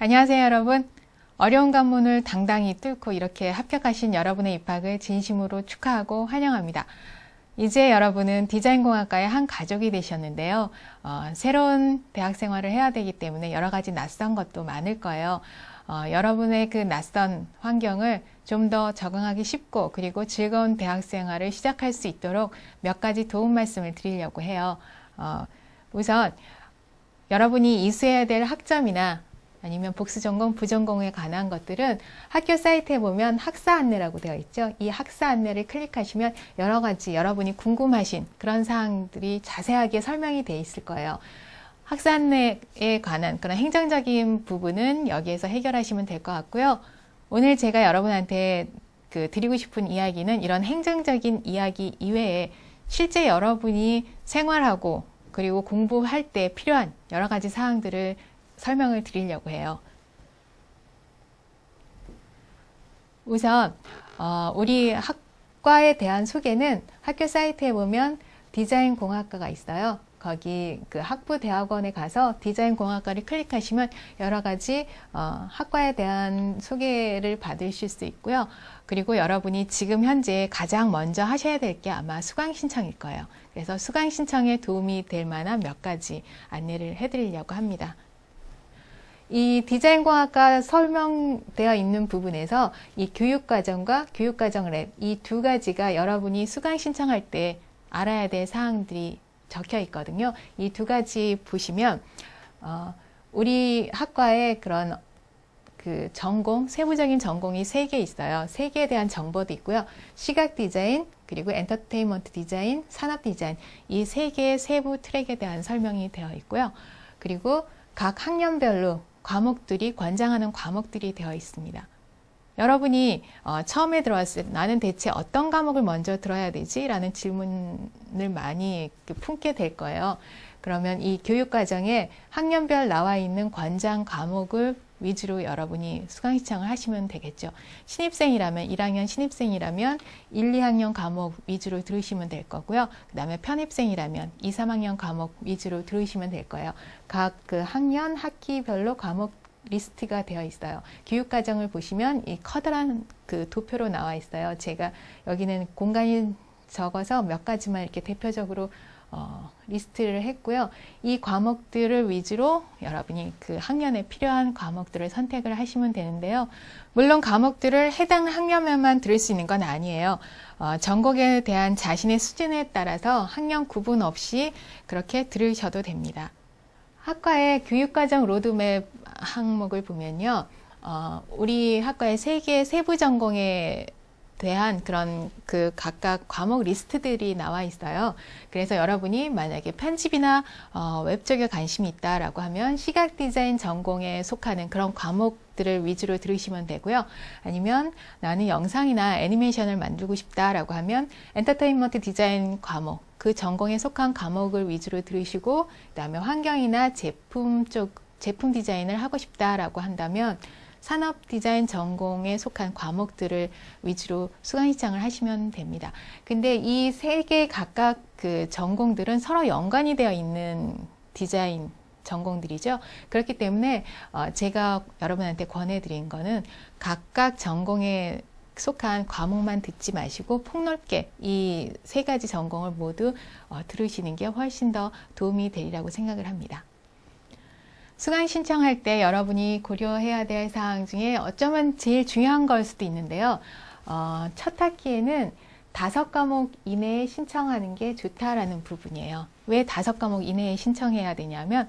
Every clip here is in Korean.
안녕하세요, 여러분. 어려운 관문을 당당히 뚫고 이렇게 합격하신 여러분의 입학을 진심으로 축하하고 환영합니다. 이제 여러분은 디자인공학과의 한 가족이 되셨는데요. 어, 새로운 대학 생활을 해야 되기 때문에 여러 가지 낯선 것도 많을 거예요. 어, 여러분의 그 낯선 환경을 좀 더 적응하기 쉽고 그리고 즐거운 대학 생활을 시작할 수 있도록 몇 가지 도움 말씀을 드리려고 해요. 어, 우선 여러분이 이수해야 될 학점이나 아니면 복수 전공, 부전공에 관한 것들은 학교 사이트에 보면 학사 안내라고 되어 있죠. 이 학사 안내를 클릭하시면 여러 가지 여러분이 궁금하신 그런 사항들이 자세하게 설명이 되어 있을 거예요. 안내에 관한 그런 행정적인 부분은 여기에서 해결하시면 될 것 같고요. 오늘 제가 여러분한테 그 드리고 싶은 이야기는 이런 행정적인 이야기 이외에 실제 여러분이 생활하고 그리고 공부할 때 필요한 여러 가지 사항들을 설명을 드리려고 해요. 우선 어, 우리 학과에 대한 소개는 학교 사이트에 보면 디자인 공학과가 있어요. 거기 그 학부 대학원에 가서 디자인 공학과를 클릭하시면 여러 가지 어, 학과에 대한 소개를 받으실 수 있고요. 그리고 여러분이 지금 현재 가장 먼저 하셔야 될 게 아마 수강 신청일 거예요. 그래서 수강 신청에 도움이 될 만한 몇 가지 안내를 해드리려고 합니다. 이 디자인 공학과 설명되어 있는 부분에서 이 교육과정과 교육과정 랩 이 두 가지가 여러분이 수강 신청할 때 알아야 될 사항들이 적혀 있거든요. 이 두 가지 보시면 어, 우리 학과에 그런 그 전공, 세부적인 전공이 세 개 있어요. 세 개에 대한 정보도 있고요. 시각 디자인, 그리고 엔터테인먼트 디자인, 산업 디자인 이 세 개의 세부 트랙에 대한 설명이 되어 있고요. 그리고 각 학년별로 과목들이 관장하는 과목들이 되어 있습니다. 여러분이 어, 처음에 들어왔을 때 나는 대체 어떤 과목을 먼저 들어야 되지? 라는 질문을 많이 품게 될 거예요. 그러면 이 교육과정에 학년별 나와 있는 관장 과목을 위주로 여러분이 수강 신청을 하시면 되겠죠. 신입생이라면 1학년 신입생이라면 1, 2학년 과목 위주로 들으시면 될 거고요. 그 다음에 편입생이라면 2, 3학년 과목 위주로 들으시면 될 거예요. 각 그 학년 학기별로 과목 리스트가 되어 있어요. 교육과정을 보시면 이 커다란 그 도표로 나와 있어요. 제가 여기는 공간이 적어서 몇 가지만 이렇게 대표적으로 어, 리스트를 했고요. 이 과목들을 위주로 여러분이 그 학년에 필요한 과목들을 선택을 하시면 되는데요. 물론 과목들을 해당 학년에만 들을 수 있는 건 아니에요. 어, 전공에 대한 자신의 수준에 따라서 학년 구분 없이 그렇게 들으셔도 됩니다. 학과의 교육과정 로드맵 항목을 보면요. 어, 우리 학과의 세 개의 세부 전공에 대한 그런 그 각각 과목 리스트들이 나와 있어요. 그래서 여러분이 만약에 편집이나 어, 웹 쪽에 관심이 있다라고 하면 시각 디자인 전공에 속하는 그런 과목들을 위주로 들으시면 되고요. 아니면 나는 영상이나 애니메이션을 만들고 싶다라고 하면 엔터테인먼트 디자인 과목 그 전공에 속한 과목을 위주로 들으시고 그다음에 환경이나 제품 쪽 제품 디자인을 하고 싶다라고 한다면 산업 디자인 전공에 속한 과목들을 위주로 수강 신청을 하시면 됩니다. 근데 이 세 개 각각 그 전공들은 서로 연관이 되어 있는 디자인 전공들이죠. 그렇기 때문에 어 제가 여러분한테 권해드린 거는 각각 전공에 속한 과목만 듣지 마시고 폭넓게 이 세 가지 전공을 모두 어 들으시는 게 훨씬 더 도움이 되리라고 생각을 합니다. 수강 신청할 때 여러분이 고려해야 될 사항 중에 어쩌면 제일 중요한 걸 수도 있는데요. 어, 첫 학기에는 다섯 과목 이내에 신청하는 게 좋다라는 부분이에요. 왜 다섯 과목 이내에 신청해야 되냐면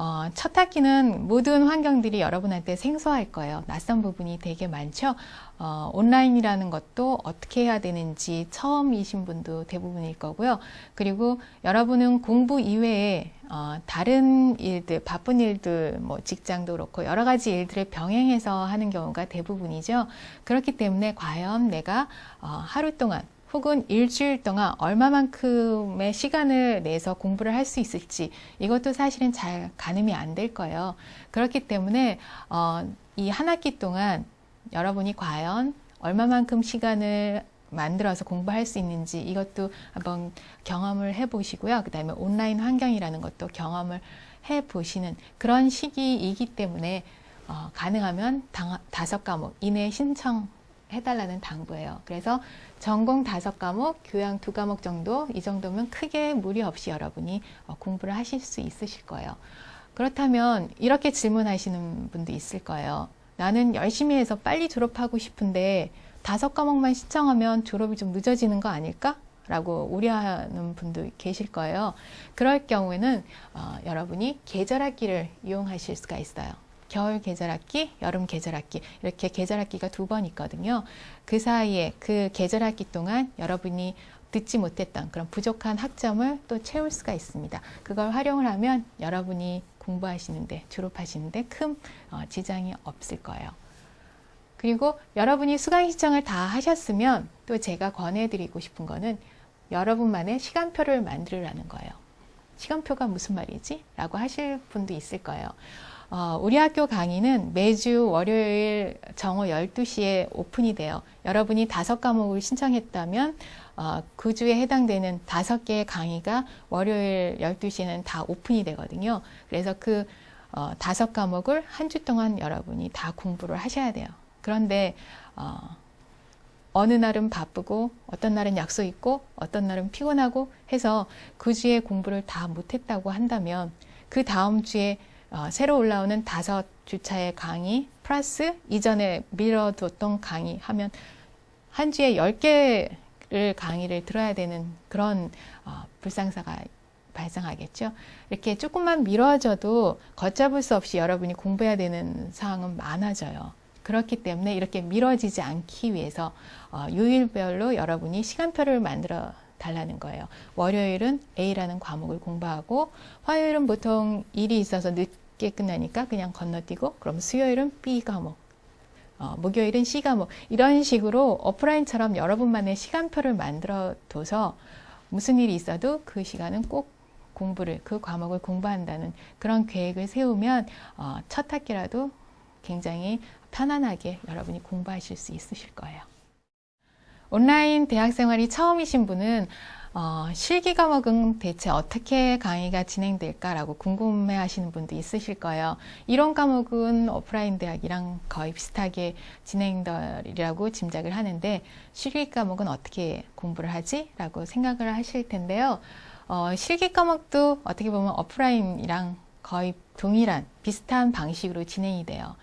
어, 첫 학기는 모든 환경들이 여러분한테 생소할 거예요. 낯선 부분이 되게 많죠. 어, 온라인이라는 것도 어떻게 해야 되는지 처음이신 분도 대부분일 거고요. 그리고 여러분은 공부 이외에 어, 다른 일들, 바쁜 일들, 뭐 직장도 그렇고 여러 가지 일들을 병행해서 하는 경우가 대부분이죠. 그렇기 때문에 과연 내가 어, 하루 동안 혹은 일주일 동안 얼마만큼의 시간을 내서 공부를 할 수 있을지 이것도 사실은 잘 가늠이 안 될 거예요. 그렇기 때문에 어, 이 한 학기 동안 여러분이 과연 얼마만큼 시간을 만들어서 공부할 수 있는지 이것도 한번 경험을 해 보시고요. 그 다음에 온라인 환경이라는 것도 경험을 해 보시는 그런 시기이기 때문에 어, 가능하면 당, 다섯 과목 이내에 신청 해달라는 당부예요. 그래서 전공 다섯 과목, 교양 두 과목 정도, 이 정도면 크게 무리 없이 여러분이 어, 공부를 하실 수 있으실 거예요. 그렇다면 이렇게 질문하시는 분도 있을 거예요. 나는 열심히 해서 빨리 졸업하고 싶은데 다섯 과목만 신청하면 졸업이 좀 늦어지는 거 아닐까? 라고 우려하는 분도 계실 거예요. 그럴 경우에는 어, 여러분이 계절학기를 이용하실 수가 있어요. 겨울 계절학기, 여름 계절학기 이렇게 계절학기가 두 번 있거든요. 그 사이에 그 계절학기 동안 여러분이 듣지 못했던 그런 부족한 학점을 또 채울 수가 있습니다. 그걸 활용을 하면 여러분이 공부하시는데 졸업하시는데 큰 어, 지장이 없을 거예요. 그리고 여러분이 수강 신청을 다 하셨으면 또 제가 권해드리고 싶은 거는 여러분만의 시간표를 만들으라는 거예요. 시간표가 무슨 말이지? 라고 하실 분도 있을 거예요. 어, 우리 학교 강의는 매주 월요일 정오 12시에 오픈이 돼요. 여러분이 다섯 과목을 신청했다면 어, 그 주에 해당되는 다섯 개의 강의가 월요일 12시에는 다 오픈이 되거든요. 그래서 그 어, 다섯 과목을 한 주 동안 여러분이 다 공부를 하셔야 돼요. 그런데 어, 어느 날은 바쁘고 어떤 날은 약속 있고 어떤 날은 피곤하고 해서 그 주에 공부를 다 못했다고 한다면 그 다음 주에 어, 새로 올라오는 다섯 주차의 강의 플러스 이전에 미뤄뒀던 강의 하면 한 주에 열 개를 강의를 들어야 되는 그런 어, 불상사가 발생하겠죠. 이렇게 조금만 미뤄져도 걷잡을 수 없이 여러분이 공부해야 되는 사항은 많아져요. 그렇기 때문에 이렇게 미뤄지지 않기 위해서 어, 요일별로 여러분이 시간표를 만들어 달라는 거예요. 월요일은 A라는 과목을 공부하고 화요일은 보통 일이 있어서 늦게 끝나니까 그냥 건너뛰고 그럼 수요일은 B 과목 어, 목요일은 C 과목 이런 식으로 오프라인처럼 여러분만의 시간표를 만들어 둬서 무슨 일이 있어도 그 시간은 꼭 공부를 그 과목을 공부한다는 그런 계획을 세우면 어, 첫 학기라도 굉장히 편안하게 여러분이 공부하실 수 있으실 거예요. 온라인 대학 생활이 처음이신 분은 어, 실기 과목은 대체 어떻게 강의가 진행될까라고 궁금해 하시는 분도 있으실 거예요. 이론 과목은 오프라인 대학이랑 거의 비슷하게 진행되리라고 짐작을 하는데 실기 과목은 어떻게 공부를 하지? 라고 생각을 하실 텐데요. 어, 실기 과목도 어떻게 보면 오프라인이랑 거의 동일한 비슷한 방식으로 진행이 돼요.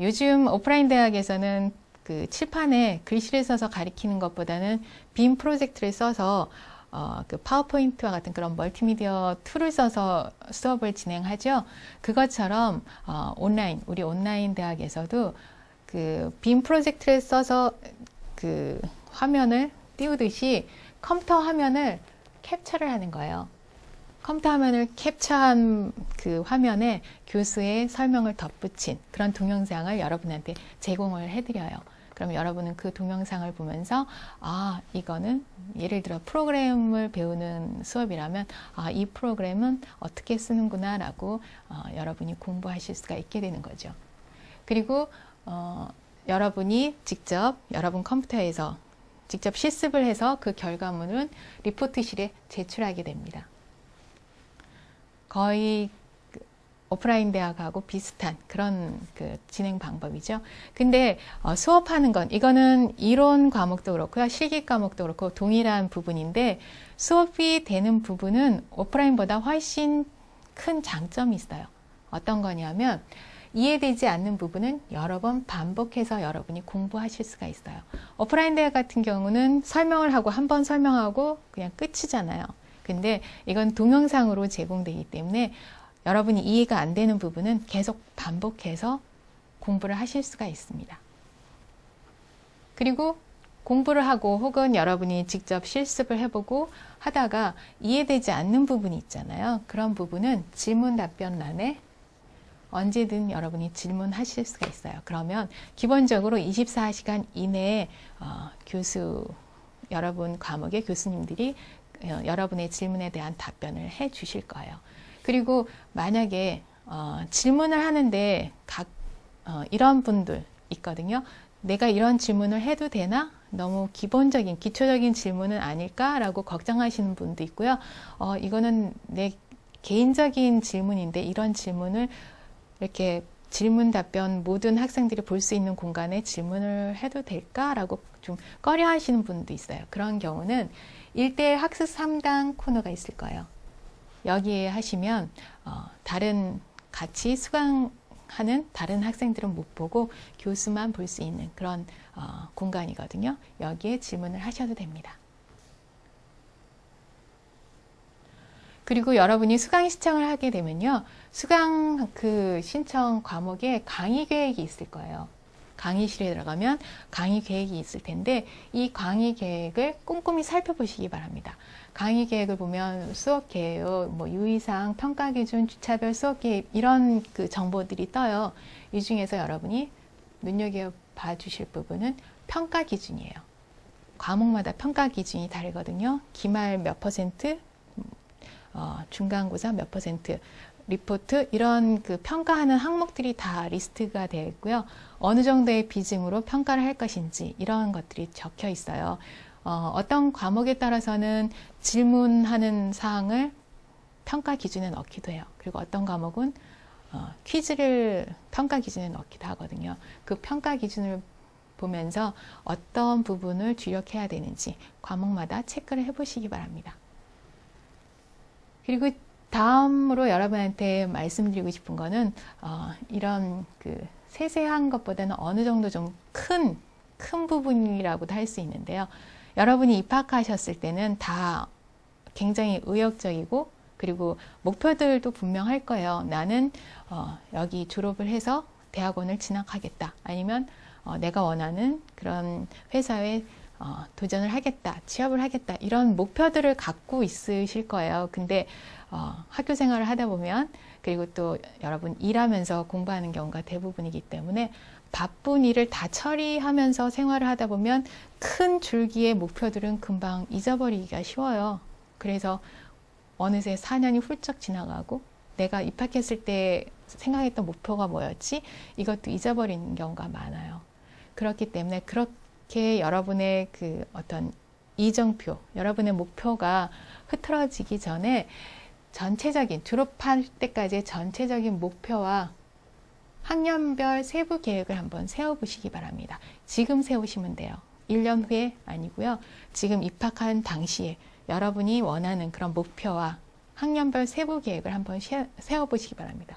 요즘 오프라인 대학에서는 그 칠판에 글씨를 써서 가리키는 것보다는 빔 프로젝트를 써서 어, 그 파워포인트와 같은 그런 멀티미디어 툴을 써서 수업을 진행하죠. 그것처럼 어, 온라인 우리 온라인 대학에서도 그 빔 프로젝트를 써서 그 화면을 띄우듯이 컴퓨터 화면을 캡처를 하는 거예요. 컴퓨터 화면을 캡처한 그 화면에 교수의 설명을 덧붙인 그런 동영상을 여러분한테 제공을 해드려요. 그럼 여러분은 그 동영상을 보면서 아 이거는 예를 들어 프로그램을 배우는 수업이라면 아 이 프로그램은 어떻게 쓰는구나라고 어, 여러분이 공부하실 수가 있게 되는 거죠. 그리고 어, 여러분이 직접 여러분 컴퓨터에서 직접 실습을 해서 그 결과물은 리포트실에 제출하게 됩니다. 거의 그 오프라인 대학하고 비슷한 그런 그 진행 방법이죠. 근데 어, 수업하는 건 이거는 이론 과목도 그렇고요, 실기 과목도 그렇고 동일한 부분인데 수업이 되는 부분은 오프라인보다 훨씬 큰 장점이 있어요. 어떤 거냐면 이해되지 않는 부분은 여러 번 반복해서 여러분이 공부하실 수가 있어요. 오프라인 대학 같은 경우는 설명을 하고 한 번 설명하고 그냥 끝이잖아요. 근데 이건 동영상으로 제공되기 때문에 여러분이 이해가 안 되는 부분은 계속 반복해서 공부를 하실 수가 있습니다. 그리고 공부를 하고 혹은 여러분이 직접 실습을 해보고 하다가 이해되지 않는 부분이 있잖아요. 그런 부분은 질문 답변란에 언제든 여러분이 질문하실 수가 있어요. 그러면 기본적으로 24시간 이내에 어, 교수 여러분 과목의 교수님들이 어, 여러분의 질문에 대한 답변을 해 주실 거예요. 그리고 만약에 어, 질문을 하는데 각 어, 이런 분들 있거든요. 내가 이런 질문을 해도 되나? 너무 기본적인 기초적인 질문은 아닐까라고 걱정하시는 분도 있고요. 어, 이거는 내 개인적인 질문인데 이런 질문을 이렇게 질문 답변 모든 학생들이 볼 수 있는 공간에 질문을 해도 될까라고 좀 꺼려 하시는 분도 있어요. 그런 경우는 일대 학습 3당 코너가 있을 거예요. 여기에 하시면 어, 다른 같이 수강하는 다른 학생들은 못 보고 교수만 볼 수 있는 그런 어, 공간이거든요. 여기에 질문을 하셔도 됩니다. 그리고 여러분이 수강 신청을 하게 되면요. 수강 그 신청 과목에 강의 계획이 있을 거예요. 강의실에 들어가면 강의 계획이 있을 텐데 이 강의 계획을 꼼꼼히 살펴보시기 바랍니다. 강의 계획을 보면 수업 계획, 뭐 유의사항, 평가 기준, 주차별 수업 계획 이런 그 정보들이 떠요. 이 중에서 여러분이 눈여겨 봐 주실 부분은 평가 기준이에요. 과목마다 평가 기준이 다르거든요. 기말 몇 퍼센트, 어, 중간고사 몇 퍼센트, 리포트 이런 그 평가하는 항목들이 다 리스트가 되어 있고요. 어느 정도의 비중으로 평가를 할 것인지 이런 것들이 적혀 있어요. 어, 어떤 과목에 따라서는 질문하는 사항을 평가 기준에 넣기도 해요. 그리고 어떤 과목은 어, 퀴즈를 평가 기준에 넣기도 하거든요. 그 평가 기준을 보면서 어떤 부분을 주력해야 되는지 과목마다 체크를 해보시기 바랍니다. 그리고 다음으로 여러분한테 말씀드리고 싶은 거는 어, 이런 그 세세한 것보다는 어느 정도 좀 큰 큰 부분이라고도 할 수 있는데요. 여러분이 입학하셨을 때는 다 굉장히 의욕적이고 그리고 목표들도 분명할 거예요. 나는 어, 여기 졸업을 해서 대학원을 진학하겠다. 아니면 어, 내가 원하는 그런 회사에 어, 도전을 하겠다, 취업을 하겠다 이런 목표들을 갖고 있으실 거예요. 근데 어, 학교 생활을 하다 보면 그리고 또 여러분 일하면서 공부하는 경우가 대부분이기 때문에 바쁜 일을 다 처리하면서 생활을 하다 보면 큰 줄기의 목표들은 금방 잊어버리기가 쉬워요. 그래서 어느새 4년이 훌쩍 지나가고 내가 입학했을 때 생각했던 목표가 뭐였지? 이것도 잊어버리는 경우가 많아요. 그렇기 때문에 그렇게 여러분의 그 어떤 이정표, 여러분의 목표가 흐트러지기 전에 전체적인 졸업할 때까지의 전체적인 목표와 학년별 세부 계획을 한번 세워보시기 바랍니다. 지금 세우시면 돼요. 1년 후에 아니고요. 지금 입학한 당시에 여러분이 원하는 그런 목표와 학년별 세부 계획을 한번 세워보시기 바랍니다.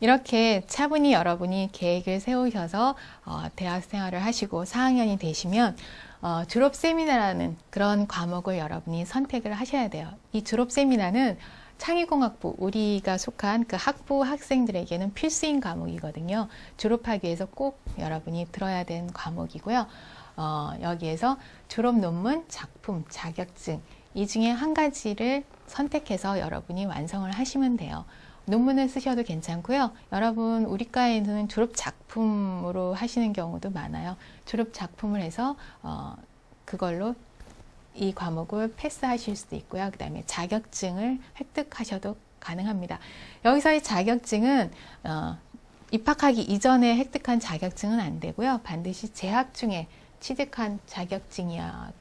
이렇게 차분히 여러분이 계획을 세우셔서 어, 대학 생활을 하시고 4학년이 되시면 어, 졸업 세미나라는 그런 과목을 여러분이 선택을 하셔야 돼요. 이 졸업 세미나는 창의공학부 우리가 속한 그 학부 학생들에게는 필수인 과목이거든요. 졸업하기 위해서 꼭 여러분이 들어야 되는 과목이고요. 어, 여기에서 졸업 논문, 작품, 자격증 이 중에 한 가지를 선택해서 여러분이 완성을 하시면 돼요. 논문을 쓰셔도 괜찮고요. 여러분 우리과에는 졸업 작품으로 하시는 경우도 많아요. 졸업 작품을 해서 어, 그걸로 이 과목을 패스하실 수도 있고요. 그 다음에 자격증을 획득하셔도 가능합니다. 여기서의 자격증은 어, 입학하기 이전에 획득한 자격증은 안 되고요. 반드시 재학 중에 취득한 자격증이어야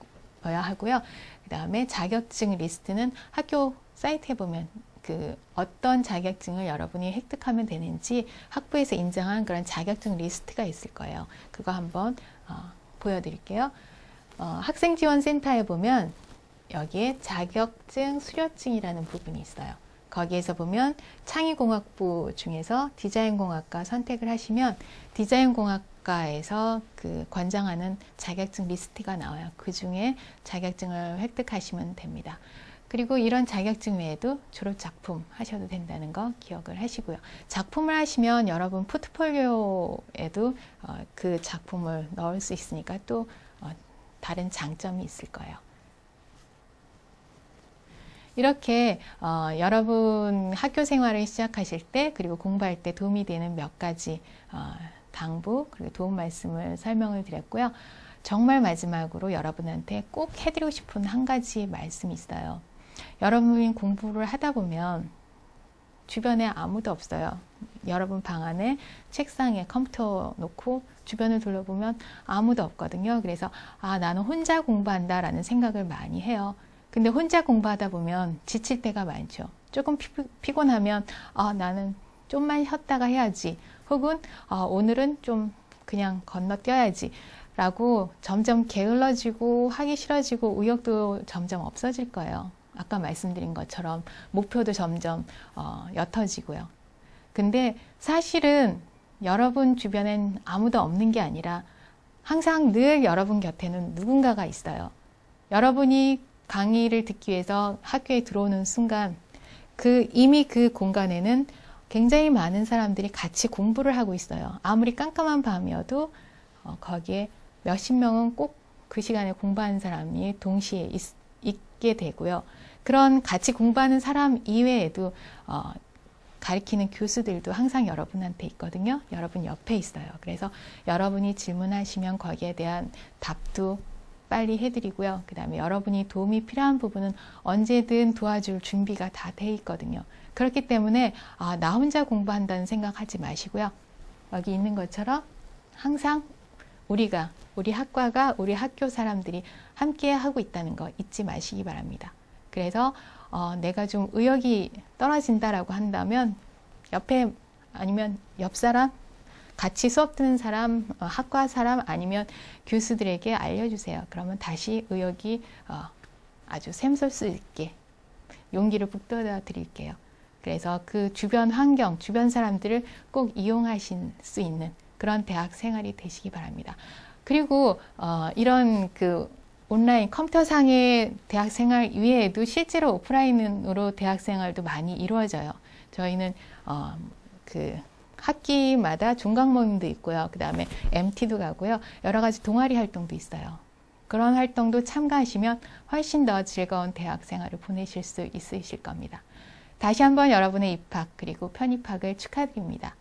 하고요. 그 다음에 자격증 리스트는 학교 사이트에 보면 그 어떤 자격증을 여러분이 획득하면 되는지 학부에서 인정한 그런 자격증 리스트가 있을 거예요. 그거 한번 어, 보여드릴게요. 어, 학생지원센터에 보면 여기에 자격증 수료증이라는 부분이 있어요. 거기에서 보면 창의공학부 중에서 디자인공학과 선택을 하시면 디자인공학과에서 그 권장하는 자격증 리스트가 나와요. 그 중에 자격증을 획득하시면 됩니다. 그리고 이런 자격증 외에도 졸업 작품 하셔도 된다는 거 기억을 하시고요. 작품을 하시면 여러분 포트폴리오에도 어, 그 작품을 넣을 수 있으니까 또 어, 다른 장점이 있을 거예요. 이렇게 어, 여러분 학교 생활을 시작하실 때 그리고 공부할 때 도움이 되는 몇 가지 어, 당부 그리고 도움 말씀을 설명을 드렸고요. 정말 마지막으로 여러분한테 꼭 해드리고 싶은 한 가지 말씀이 있어요. 여러분이 공부를 하다 보면 주변에 아무도 없어요. 여러분 방 안에 책상에 컴퓨터 놓고 주변을 둘러보면 아무도 없거든요. 그래서 아, 나는 혼자 공부한다라는 생각을 많이 해요. 근데 혼자 공부하다 보면 지칠 때가 많죠. 조금 피, 피곤하면 아, 나는 좀만 쉬었다가 해야지. 혹은 아, 오늘은 좀 그냥 건너뛰어야지. 라고 점점 게을러지고 하기 싫어지고 의욕도 점점 없어질 거예요. 아까 말씀드린 것처럼 목표도 점점 어, 옅어지고요. 근데 사실은 여러분 주변엔 아무도 없는 게 아니라 항상 늘 여러분 곁에는 누군가가 있어요. 여러분이 강의를 듣기 위해서 학교에 들어오는 순간 그 이미 그 공간에는 굉장히 많은 사람들이 같이 공부를 하고 있어요. 아무리 깜깜한 밤이어도 어, 거기에 몇십 명은 꼭 그 시간에 공부하는 사람이 동시에 있, 있게 되고요. 그런 같이 공부하는 사람 이외에도 어, 가르치는 교수들도 항상 여러분한테 있거든요. 여러분 옆에 있어요. 그래서 여러분이 질문하시면 거기에 대한 답도 빨리 해드리고요. 그 다음에 여러분이 도움이 필요한 부분은 언제든 도와줄 준비가 다 돼 있거든요. 그렇기 때문에 아, 나 혼자 공부한다는 생각하지 마시고요. 여기 있는 것처럼 항상 우리가 우리 학과가 우리 학교 사람들이 함께 하고 있다는 거 잊지 마시기 바랍니다. 그래서 어, 내가 좀 의욕이 떨어진다라고 한다면 옆에 아니면 옆 사람 같이 수업 듣는 사람, 어, 학과 사람 아니면 교수들에게 알려주세요. 그러면 다시 의욕이 어, 아주 샘솟을 수 있게 용기를 북돋아 드릴게요. 그래서 그 주변 환경, 주변 사람들을 꼭 이용하실 수 있는 그런 대학 생활이 되시기 바랍니다. 그리고 어, 이런 그 온라인 컴퓨터상의 대학 생활 이외에도 실제로 오프라인으로 대학 생활도 많이 이루어져요. 저희는 어, 그 학기마다 종강 모임도 있고요. 그 다음에 MT도 가고요. 여러 가지 동아리 활동도 있어요. 그런 활동도 참가하시면 훨씬 더 즐거운 대학 생활을 보내실 수 있으실 겁니다. 다시 한번 여러분의 입학 그리고 편입학을 축하드립니다.